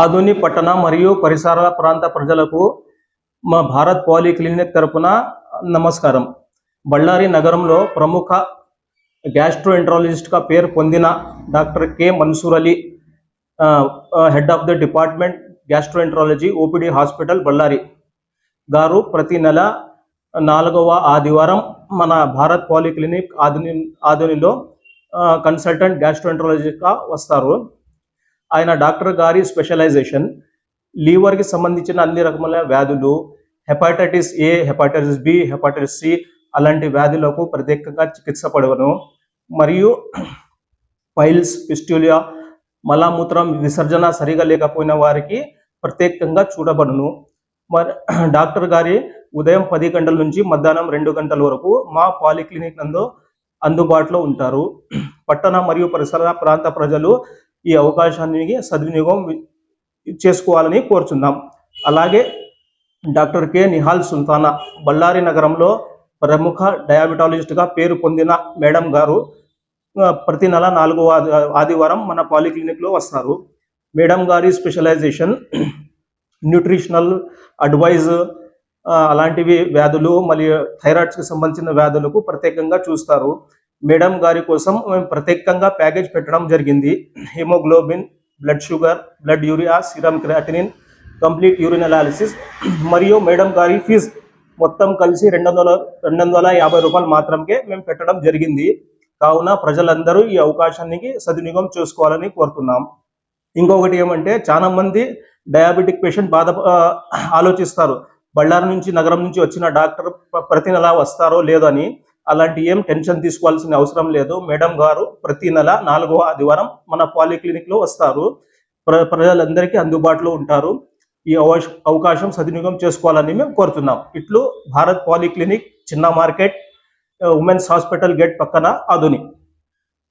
ఆధుని పట్టణ మరియు పరిసర ప్రాంత ప్రజలకు మా భారత్ పాలీక్లినిక్ తరపున నమస్కారం. బళ్ళారి నగరంలో ప్రముఖ గ్యాస్ట్రోఎంట్రాలజిస్ట్గా పేరు పొందిన doctor K Mansoor Ali head of the department gastroenterology OPD hospital Bellary గారు ప్రతి నెల నాలుగవ ఆదివారం మన భారత్ పాలీక్లినిక్ ఆధుని ఆధునిలో కన్సల్టెంట్ గ్యాస్ట్రోఎంట్రాలజీగా వస్తారు. ఆయన డాక్టర్ గారి స్పెషలైజేషన్ లీవర్కి సంబంధించిన అన్ని రకముల వ్యాధులు హెపాటైటిస్ ఏ హెపాటైటిస్ బి హెపాటైటిస్ సి అలాంటి వ్యాధులకు ప్రత్యేకంగా చికిత్స పడవను. మరియు పైల్స్ పిస్టూలియా మలమూత్రం విసర్జన సరిగా లేకపోయిన వారికి ప్రత్యేకంగా చూడబడును. మరి డాక్టర్ గారి ఉదయం పది గంటల నుంచి మధ్యాహ్నం రెండు గంటల వరకు మా పాలిక్లినిక్ నందు అందుబాటులో ఉంటారు. పట్టణ మరియు పరిసర ప్రాంత ప్రజలు ఈ అవకాశాన్ని సద్వినియోగం చేసుకోవాలని కోరుచున్నాం. అలాగే డాక్టర్ కె నిహాల్ సుల్తానా బళ్ళారి నగరంలో ప్రముఖ డయాబెటాలజిస్ట్గా పేరు పొందిన మేడం గారు ప్రతి నెల నాలుగో ఆది- ఆదివారం మన పాలిక్లినిక్లో వస్తారు. మేడం గారి స్పెషలైజేషన్ న్యూట్రిషనల్ అడ్వైజ్ అలాంటివి వ్యాధులు మరియు థైరాయిడ్స్కి సంబంధించిన వ్యాధులకు ప్రత్యేకంగా చూస్తారు. మేడం గారి కోసం మేము ప్రత్యేకంగా ప్యాకేజ్ పెట్టడం జరిగింది. Haemoglobin blood sugar blood urea serum creatinine complete urine analysis మరియు మేడం గారి ఫీజు మొత్తం కలిసి రెండు వందల రెండు వందల యాభై రూపాయలు మాత్రమే మేము పెట్టడం జరిగింది. కావున ప్రజలందరూ ఈ అవకాశానికి సద్వినియోగం చేసుకోవాలని కోరుతున్నాం. ఇంకొకటి ఏమంటే చాలా మంది డయాబెటిక్ పేషెంట్ బాధ ఆలోచిస్తారు. బళ్ళారి నుంచి నగరం నుంచి వచ్చిన డాక్టర్ ప్రతి నెల వస్తారో లేదో అని. అలాంటి ఏం టెన్షన్ తీసుకోవాల్సిన అవసరం లేదు. మేడం గారు ప్రతి నెల నాలుగో ఆదివారం మన పాలిక్లినిక్లో వస్తారు. ప్ర ప్రజలందరికీ అందుబాటులో ఉంటారు. ఈ అవకాశం సద్వినియోగం చేసుకోవాలని మేము కోరుతున్నాం. ఇట్లు భారత్ పాలిక్లినిక్ చిన్న మార్కెట్ ఉమెన్స్ హాస్పిటల్ గేట్ పక్కన ఆధునిక్